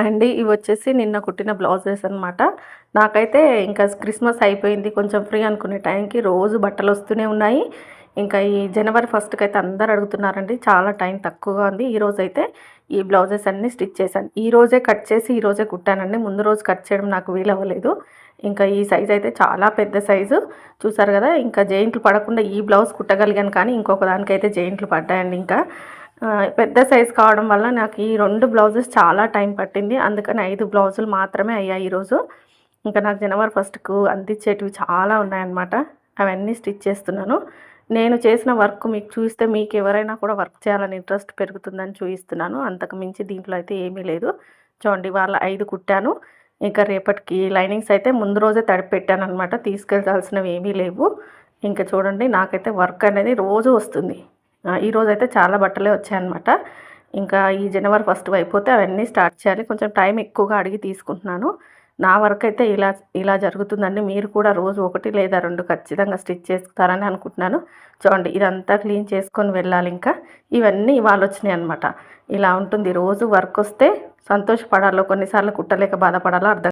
అండి ఇవి వచ్చేసి నిన్న కుట్టిన బ్లౌజెస్ అనమాట నాకైతే ఇంకా క్రిస్మస్ అయిపోయింది కొంచెం ఫ్రీ అనుకునే టైంకి రోజు బట్టలు వస్తూనే ఉన్నాయి. ఇంకా ఈ జనవరి ఫస్ట్కి అయితే అందరు అడుగుతున్నారండి చాలా టైం తక్కువగా ఉంది. ఈ రోజు అయితే ఈ బ్లౌజెస్ అన్నీ స్టిచ్ చేశాను. ఈ రోజే కట్ చేసి ఈ రోజే కుట్టానండి. ముందు రోజు కట్ చేయడం నాకు వీలవ్వలేదు. ఇంకా ఈ సైజ్ అయితే చాలా పెద్ద సైజు. చూసారు కదా ఇంకా జెయింట్లు పడకుండా ఈ బ్లౌజ్ కుట్టగలిగాను కానీ ఇంకొక దానికైతే జెయింట్లు పడ్డాయండి ఇంకా. పెద్ద సైజ్ కావడం వల్ల నాకు ఈ రెండు బ్లౌజెస్ చాలా టైం పట్టింది. అందుకని ఐదు బ్లౌజులు మాత్రమే అయ్యాయి ఈరోజు. ఇంకా నాకు జనవరి ఫస్ట్కు అందించేటివి చాలా ఉన్నాయన్నమాట. అవన్నీ స్టిచ్ చేస్తున్నాను. నేను చేసిన వర్క్ మీకు చూస్తే మీకు ఎవరైనా కూడా వర్క్ చేయాలని ఇంట్రెస్ట్ పెరుగుతుందని చూపిస్తున్నాను. అంతకు మించి దీంట్లో అయితే ఏమీ లేదు. చూడండి వాళ్ళ ఐదు కుట్టాను. ఇంకా రేపటికి లైనింగ్స్ అయితే ముందు రోజే తడిపెట్టాను అనమాట తీసుకెళ్ళాల్సినవి ఏమీ లేవు. ఇంకా చూడండి నాకైతే వర్క్ అనేది రోజు వస్తుంది. ఈరోజు అయితే చాలా బట్టలే వచ్చాయన్నమాట. ఇంకా ఈ జనవరి ఫస్ట్ అయిపోతే అవన్నీ స్టార్ట్ చేయాలి. కొంచెం టైం ఎక్కువగా అడిగి తీసుకుంటున్నాను. నా వర్క్ అయితే ఇలా ఇలా జరుగుతుందండి. మీరు కూడా రోజు ఒకటి లేదా రెండు ఖచ్చితంగా స్టిచ్ చేస్తారని అనుకుంటున్నాను. చూడండి ఇదంతా క్లీన్ చేసుకొని వెళ్ళాలి ఇంకా. ఇవన్నీ ఇవాళ వచ్చినాయి అనమాట ఇలా ఉంటుంది. రోజు వర్క్ వస్తే సంతోషపడాలో కొన్నిసార్లు కుట్టలేక బాధపడాలో అర్థం